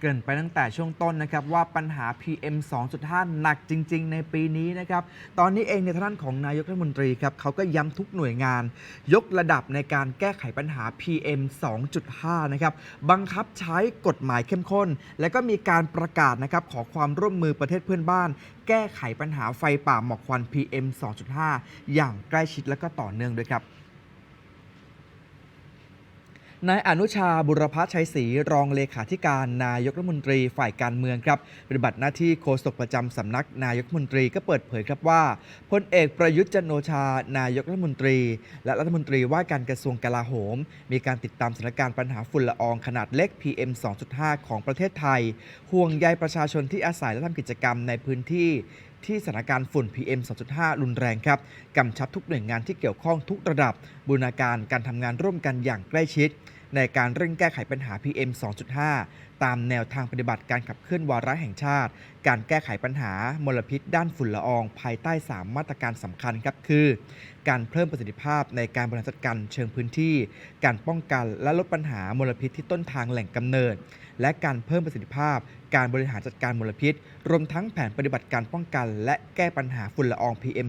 เกินไปตั้งแต่ช่วงต้นนะครับว่าปัญหา PM 2.5 หนักจริง ๆ ในปีนี้นะครับ ตอนนี้เองในทางด้านของนายกรัฐมนตรีครับเขาก็ย้ำทุกหน่วยงาน ยกระดับในการแก้ไขปัญหา PM 2.5 นะครับ บังคับใช้กฎหมายเข้มข้น และก็มีการประกาศนะครับขอความร่วมมือประเทศเพื่อนบ้าน แก้ไขปัญหาไฟป่าหมอกควัน PM 2.5 อย่างใกล้ชิดและก็ต่อเนื่องด้วยครับ นายอนุชาบุรพัชชัยศรีรองเลขาธิการนายกรัฐมนตรีฝ่ายการเมืองครับปฏิบัติหน้าที่โฆษกประจำสำนักนายกรัฐมนตรีก็เปิดเผยครับว่าพลเอกประยุทธ์จันโอชานายกรัฐมนตรี และรัฐมนตรีว่าการกระทรวงกลาโหม มีการติดตามสถานการณ์ปัญหาฝุ่นละอองขนาดเล็ก PM 2.5 ของประเทศไทย ห่วงใยประชาชนที่อาศัยและทำกิจกรรมในพื้นที่ ที่สถานการณ์ฝุ่น PM 2.5 รุนแรงครับกำชับทุกหน่วยงานที่เกี่ยวข้องทุกระดับ บูรณาการการทำงานร่วมกันอย่างใกล้ชิด ในการเร่งแก้ไขปัญหา PM 2.5 ตามแนวทางปฏิบัติการขับเคลื่อนวาระแห่งชาติ การแก้ไขปัญหามลพิษด้านฝุ่นละออง ภายใต้ 3 มาตรการสำคัญครับคือ การเพิ่มประสิทธิภาพในการบริหารจัดการเชิงพื้นที่ การป้องกันและลดปัญหามลพิษที่ต้นทางแหล่งกำเนิด และการเพิ่มประสิทธิภาพ การบริหารจัดการมลพิษ รวมทั้งแผนปฏิบัติการป้องกัน และแก้ปัญหาฝุ่นละออง PM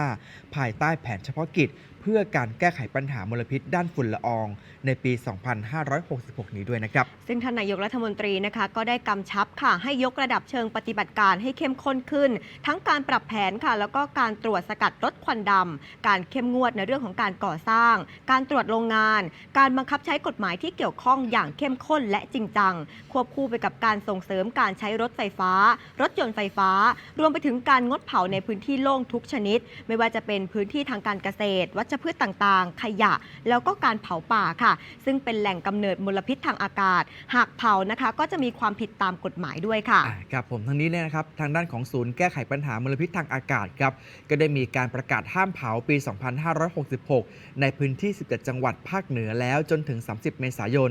2.5 ภายใต้แผนเฉพาะกิจ เพื่อการแก้ไขปัญหามลพิษด้านฝุ่นละออง ในปี 2566 นี้ด้วยนะครับ ซึ่งท่านนายกรัฐมนตรีนะคะก็ได้กำชับค่ะ ให้ยกระดับเชิงปฏิบัติการให้เข้มข้นขึ้น ทั้งการปรับแผนค่ะ แล้วก็การตรวจสกัดลดควันดำการเข้มงวดในเรื่องของการก่อสร้าง การตรวจโรงงาน การบังคับใช้กฎหมายที่เกี่ยวข้องอย่างเข้มข้นและจริงจัง ควบคู่ไปกับการส่งเสริมการใช้รถไฟฟ้า รถยนต์ไฟฟ้า รวมไปถึงการงดเผาในพื้นที่โล่งทุกชนิด ไม่ว่าจะเป็นพื้นที่ทางการเกษตร วัชพืชต่างๆ ขยะ แล้วก็การเผาป่าค่ะ ซึ่งเป็นแหล่งกำเนิดมลพิษทางอากาศ หากเผานะคะก็จะมีความผิดตามกฎหมายด้วยค่ะอ่าครับผมทั้งนี้เนี่ยนะครับทางด้านของศูนย์แก้ไขปัญหามลพิษทางอากาศครับก็ได้มีการประกาศห้ามเผาปี 2566 ในพื้นที่ 17 จังหวัดภาคเหนือแล้วจนถึง 30 เมษายน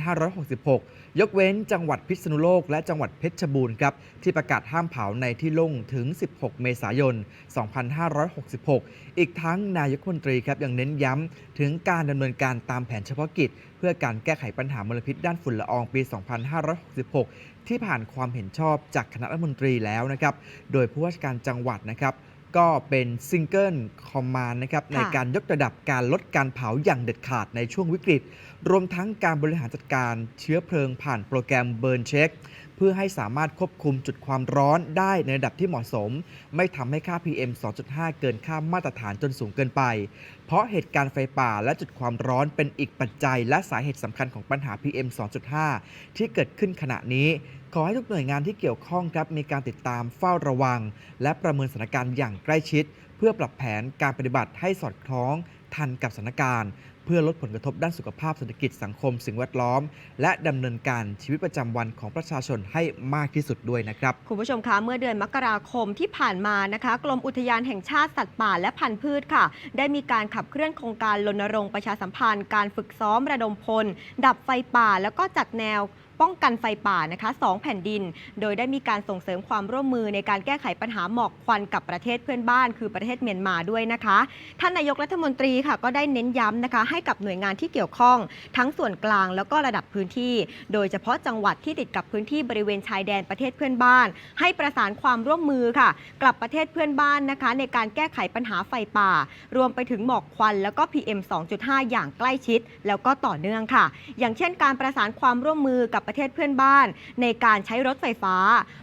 2566 ยกเว้นจังหวัดพิษณุโลก และจังหวัดเพชรบูรณ์ครับที่ประกาศห้ามเผาในที่โล่งถึง 16 เมษายน 2566 อีกทั้งนายกรัฐมนตรีครับยังเน้นย้ำถึงการดำเนินการตามแผนเฉพาะกิจ เพื่อการแก้ไขปัญหามลพิษด้านฝุ่นละอองปี 2566 ที่ผ่านความเห็นชอบจากคณะรัฐมนตรีแล้วนะครับ โดยผู้ว่าราชการจังหวัดนะครับ ก็เป็นซิงเกิลคอมมานด์นะครับในการยกระดับการลดการเผาอย่างเด็ดขาดในช่วงวิกฤต รวมทั้งการบริหารจัดการเชื้อเพลิงผ่านโปรแกรมเบิร์นเช็ค เพื่อให้สามารถควบคุมจุดความร้อนได้ในระดับที่เหมาะสม ไม่ทำให้ค่า PM 2.5 เกินค่ามาตรฐานจนสูงเกินไป เพราะเหตุการณ์ไฟป่าและจุดความร้อนเป็นอีกปัจจัย และสาเหตุสำคัญของปัญหา PM 2.5 ที่เกิดขึ้นขณะนี้ ขอให้ทุกหน่วยงานที่เกี่ยวข้องครับมีการติดตามเฝ้าระวัง และประเมินสถานการณ์อย่างใกล้ชิด เพื่อปรับแผนการปฏิบัติให้สอดคล้องทันกับสถานการณ์ เพื่อลดผลกระทบด้านสุขภาพเศรษฐกิจสังคม สิ่งแวดล้อม และดำเนินการชีวิตประจำวันของประชาชนให้มากที่สุดด้วยนะครับ คุณผู้ชมคะเมื่อเดือนมกราคมที่ผ่านมานะคะกรมอุทยานแห่งชาติสัตว์ป่าและพันธุ์พืชค่ะ ได้มีการขับเคลื่อนโครงการรณรงค์ประชาสัมพันธ์ การฝึกซ้อมระดมพล ดับไฟป่าแล้วก็จัดแนว ป้องกันไฟป่านะคะสองแผ่นดิน โดยได้มีการส่งเสริมความร่วมมือในการแก้ไขปัญหาหมอกควันกับประเทศเพื่อนบ้าน คือประเทศเมียนมาด้วยนะคะ ท่านนายกรัฐมนตรีค่ะก็ได้เน้นย้ำนะคะ ให้กับหน่วยงานที่เกี่ยวข้อง ทั้งส่วนกลางแล้วก็ระดับพื้นที่ โดยเฉพาะจังหวัดที่ติดกับพื้นที่บริเวณชายแดนประเทศเพื่อนบ้าน ให้ประสานความร่วมมือค่ะกลับประเทศเพื่อนบ้านนะคะ ในการแก้ไขปัญหาไฟป่า รวมไปถึงหมอกควันแล้วก็ PM 2.5 อย่างใกล้ชิด แล้วก็ต่อเนื่องค่ะ อย่างเช่นการประสานความร่วมมือกับประเทศเพื่อนบ้าน ในการใช้รถไฟฟ้า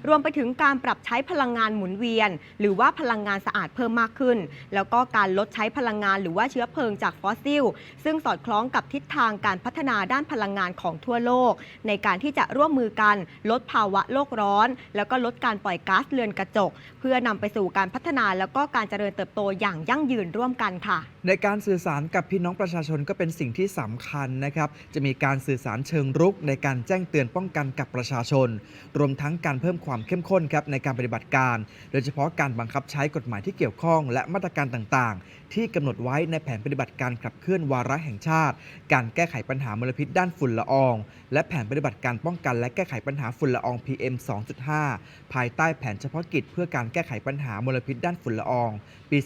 รวมไปถึงการปรับใช้พลังงานหมุนเวียน หรือว่าพลังงานสะอาดเพิ่มมากขึ้น แล้วก็การลดใช้พลังงานหรือว่าเชื้อเพลิงจากฟอสซิล ซึ่งสอดคล้องกับทิศทางการพัฒนาด้านพลังงานของทั่วโลก ในการที่จะร่วมมือกันลดภาวะโลกร้อน แล้วก็ลดการปล่อยก๊าซเรือนกระจก เพื่อนำไปสู่การพัฒนาแล้วก็การเจริญเติบโตอย่างยั่งยืนร่วมกันค่ะ ในการสื่อสารกับพี่น้องประชาชนก็เป็นสิ่งที่สำคัญนะครับ จะมีการสื่อสารเชิงรุกในการแจ้งเตือนป้องกันกับประชาชน รวมทั้งการเพิ่มความเข้มข้นครับในการปฏิบัติการ โดยเฉพาะการบังคับใช้กฎหมายที่เกี่ยวข้อง และมาตรการต่างๆ ที่กำหนดไว้ในแผนปฏิบัติการขับเคลื่อนวาระแห่งชาติ การแก้ไขปัญหามลพิษด้านฝุ่นละออง และแผนปฏิบัติการป้องกัน และแก้ไขปัญหาฝุ่นละออง PM 2.5 ภายใต้แผนเฉพาะกิจ เพื่อการแก้ไขปัญหามลพิษด้านฝุ่นละออง ปี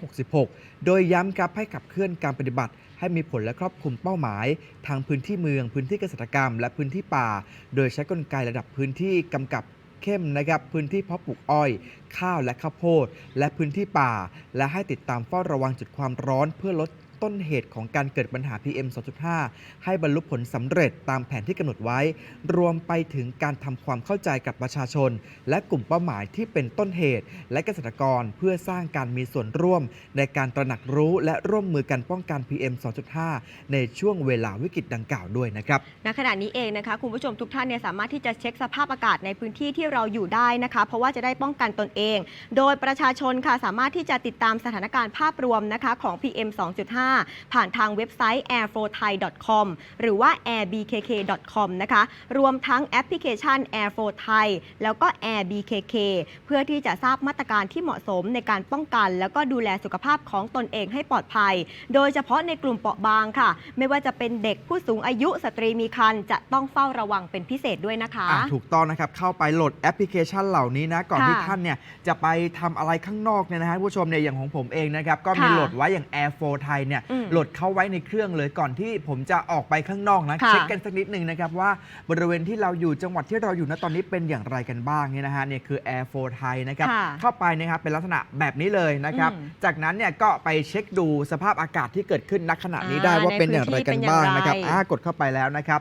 2566 โดยย้ำครับให้ขับเคลื่อนการปฏิบัติ ให้มีผลและครอบคลุมเป้าหมาย ทางพื้นที่เมือง พื้นที่เกษตรกรรม และพื้นที่ป่า โดยใช้กลไกระดับพื้นที่กำกับเข้มนะครับพื้นที่เพาะปลูกอ้อย ข้าวและข้าวโพด และพื้นที่ป่า และให้ติดตามเฝ้าระวังจุดความร้อนเพื่อลด ต้นเหตุของการเกิดปัญหา PM 2.5 ให้บรรลุผลสำเร็จตามแผนที่กำหนดไว้ รวมไปถึงการทำความเข้าใจกับประชาชน และกลุ่มเป้าหมายที่เป็นต้นเหตุ และเกษตรกรเพื่อสร้างการมีส่วนร่วม ในการตระหนักรู้และร่วมมือกันป้องกัน PM 2.5 ในช่วงเวลาวิกฤตดังกล่าวด้วยนะครับณขณะนี้เองนะคะคุณผู้ชมทุกท่านเนี่ยสามารถที่จะเช็คสภาพอากาศในพื้นที่ที่เราอยู่ได้นะคะ เพราะว่าจะได้ป้องกันตนเอง โดยประชาชนค่ะสามารถที่จะติดตามสถานการณ์ภาพรวมนะคะของ PM 2.5ผ่านทางเว็บไซต์ airflowthai.com หรือว่า airbkk.com นะคะ รวมทั้งแอปพลิเคชัน Airflow Thai แล้วก็ airbkk เพื่อที่จะทราบมาตรการที่เหมาะสมในการป้องกัน แล้วก็ดูแลสุขภาพของตนเองให้ปลอดภัย โดยเฉพาะในกลุ่มเปราะบางค่ะ ไม่ว่าจะเป็นเด็กผู้สูงอายุสตรีมีครรภ์จะต้องเฝ้าระวังเป็นพิเศษด้วยนะคะ อะถูกต้องนะครับ เข้าไปโหลดแอปพลิเคชันเหล่านี้นะ ก่อนค่ะที่ท่านเนี่ยจะไปทำอะไรข้างนอกเนี่ยนะฮะผู้ชมเนี่ยอย่างของผมเองนะครับ ก็มีค่ะโหลดไว้อย่าง Air 4 Thai เนี่ยอืมโหลดเข้าไว้ในเครื่องเลยก่อนที่ผมจะออกไปข้างนอกนะค่ะเช็คกันสักนิดหนึ่งนะครับว่าบริเวณที่เราอยู่จังหวัดที่เราอยู่ณตอนนี้เป็นอย่างไรกันบ้างเนี่ยนะฮะเนี่ยคือ Air 4 Thai นะครับค่ะเข้าไปนะครับเป็นลักษณะแบบนี้เลยนะครับอืมจากนั้นเนี่ยก็ไปเช็คดูสภาพอากาศที่เกิดขึ้นณขณะนี้ได้อ่าว่าเป็นอย่างไรกันบ้างนะครับในพื้นที่เป็นอย่างไรอ่ากดเข้าไปแล้วนะครับ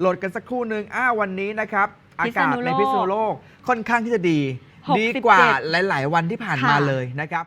โหลดกันสักครู่หนึ่งอ้าวันนี้นะครับอาพิษกาศณุโลกในพิษณุโลกค่อนข้างที่จะดี67ดีกว่าหลาย ๆ วันที่ผ่านมาค่ะเลยนะครับ